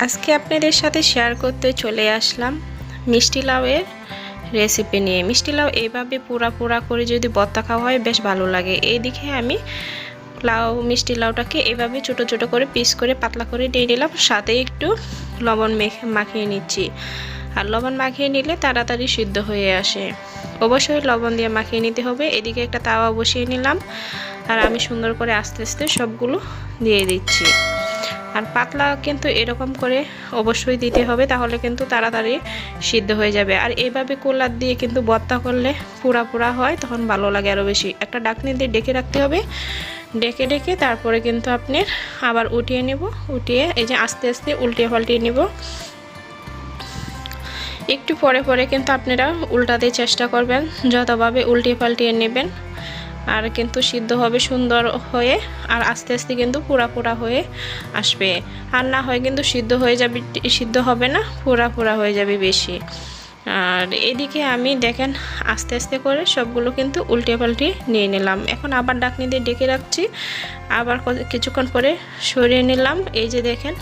আজকে আপনাদের সাথে শেয়ার করতে চলে আসলাম মিষ্টি লাউয়ের রেসিপি নিয়ে। মিষ্টি লাউ এইভাবে পুরা পুরা করে যদি বত্তা খাওয়া হয়, বেশ ভালো লাগে। এই দিকে আমি লাউ, মিষ্টি লাউটাকে এভাবে ছোট ছোট করে পিস করে পাতলা করে দিয়ে নিলাম। সাথে একটু লবণ মেখে, মাখিয়ে নিচ্ছি। আর লবণ মাখিয়ে নিলে তাড়াতাড়ি সিদ্ধ হয়ে আসে। অবশ্যই লবণ দিয়ে মাখিয়ে নিতে হবে। এদিকে একটা তাওয়া বসিয়ে নিলাম। আর আমি সুন্দর করে আস্তে আস্তে সবগুলো দিয়ে দিচ্ছি। আর পাতলা কিন্তু এরকম করে অবশ্যই দিতে হবে, তাহলে কিন্তু তাড়াতাড়ি সিদ্ধ হয়ে যাবে। আর এইভাবে কুলার দিয়ে কিন্তু বত্তা করলে পুরা পুরা হয়, তখন ভালো লাগে আরও বেশি। একটা ডাকনি দিয়ে ডেকে রাখতে হবে, ডেকে ডেকে তারপরে কিন্তু আপনি আবার উঠিয়ে নেব, উঠিয়ে এই যে আস্তে আস্তে উল্টিয়ে পাল্টিয়ে নেব। একটু পরে পরে কিন্তু আপনারা উল্টাতে চেষ্টা করবেন, যতভাবে উল্টিয়ে পাল্টিয়ে নেবেন। আর কিন্তু সিদ্ধ হবে সুন্দর হয়ে আর আস্তে আস্তে কিন্তু পুরা পুরা হয়ে আসবে। আর না হয় কিন্তু সিদ্ধ হয়ে যাবে, সিদ্ধ হবে না, পুরা পুরা হয়ে যাবে বেশি। আর এদিকে আমি দেখেন আস্তে আস্তে করে সবগুলো কিন্তু উল্টে পাল্টে নিয়ে নিলাম। এখন আবার ডাকনি দিয়ে ডেকে রাখছি। আবার কিছুক্ষণ পরে সরিয়ে নিলাম। এই যে দেখেন,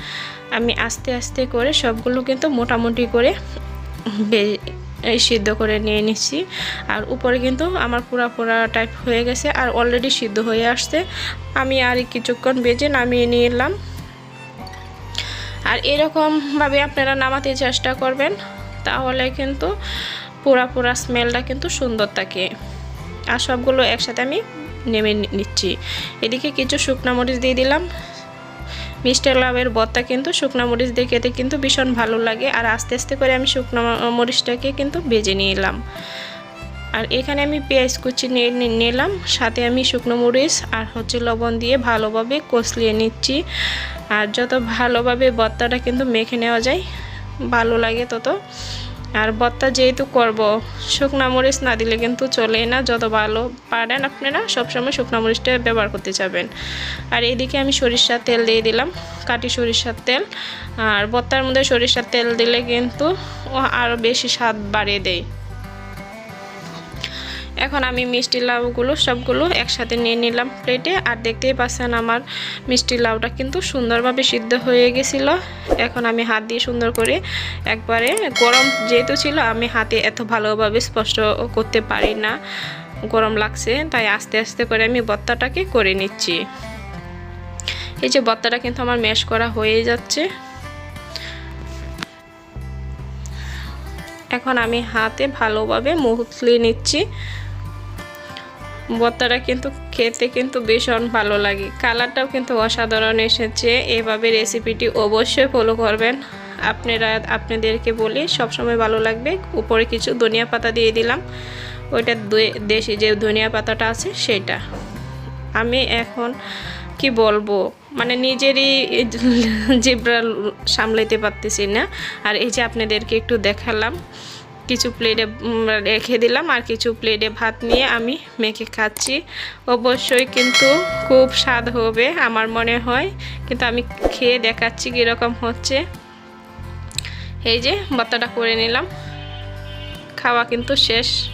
আমি আস্তে আস্তে করে সবগুলো কিন্তু মোটামুটি করে এই সিদ্ধ করে নিয়ে নিচ্ছি আর উপরে কিন্তু আমার পুরা পোড়া টাইপ হয়ে গেছে আর অলরেডি সিদ্ধ হয়ে আসছে। আমি আর কিছুক্ষণ বেজে নামিয়ে নিয়ে এলাম। আর এরকমভাবে আপনারা নামাতে চেষ্টা করবেন, তাহলে কিন্তু পুরা পুরা স্মেলটা কিন্তু সুন্দর থাকে। আর সবগুলো একসাথে আমি নেমে নিচ্ছি। এদিকে কিছু শুকনো মরিচ দিয়ে দিলাম। মিষ্টি লাভের বত্তা কিন্তু শুকনো মরিচ দিয়ে খেতে কিন্তু ভীষণ ভালো লাগে। আর আস্তে আস্তে করে আমি শুকনো মরিচটাকে কিন্তু বেজে নিলাম। আর এখানে আমি পেঁয়াজ কুচি নিলাম। সাথে আমি শুকনো মরিচ আর হচ্ছে লবণ দিয়ে ভালোভাবে কষলিয়ে নিচ্ছি। আর যত ভালোভাবে বত্তাটা কিন্তু মেখে নেওয়া যায়, ভালো লাগে তত। আর বত্তা যেহেতু করব, শুকনা মরিচ না দিলে কিন্তু চলেই না, যত ভালো পারেন আপনারা সবসময় শুকনা মরিচটা ব্যবহার করতে যাবেন। আর এইদিকে আমি সরিষার তেল দিয়ে দিলাম, কাটি সরিষার তেল। আর বত্তার মধ্যে সরিষার তেল দিলে কিন্তু আরও বেশি স্বাদ বাড়িয়ে দেয়। এখন আমি মিষ্টি লাউগুলো সবগুলো একসাথে নিয়ে নিলাম প্লেটে। আর দেখতেই পাচ্ছেন আমার মিষ্টি লাউটা কিন্তু সুন্দরভাবে সিদ্ধ হয়ে গেছিল। এখন আমি হাত দিয়ে সুন্দর করে একবারে গরম যেহেতু ছিল, আমি হাতে এত ভালোভাবে স্পষ্ট করতে পারি না। গরম লাগছে, তাই আস্তে আস্তে করে আমি বত্তাটাকে করে নিচ্ছি। এই যে বত্তাটা কিন্তু আমার ম্যাশ করা হয়ে যাচ্ছে। এখন আমি হাতে ভালোভাবে মুখলি নিচ্ছি। ভর্তাটা কিন্তু খেতে কিন্তু ভীষণ ভালো লাগে। কালারটাও কিন্তু অসাধারণ এসেছে। এভাবে রেসিপিটি অবশ্যই ফলো করবেন। আপনারা, আপনাদেরকে বলি সবসময় ভালো লাগবে। উপরে কিছু ধনিয়া পাতা দিয়ে দিলাম। ওইটা দেশি যে ধনিয়া পাতাটা আছে সেটা। আমি এখন কি বলব? মানে নিজেরই জিব্রা সামলাইতে পারতেছি না। আর এই যে আপনাদেরকে একটু দেখালাম। কিছু প্লেটে রেখে দিলাম আর কিছু প্লেটে ভাত নিয়ে আমি মেখে খাচ্ছি। অবশ্যই কিন্তু খুব স্বাদ হবে আমার মনে হয়। কিন্তু আমি খেয়ে দেখাচ্ছি কীরকম হচ্ছে। এই যে, বাত্তাটা করে নিলাম। খাওয়া কিন্তু শেষ।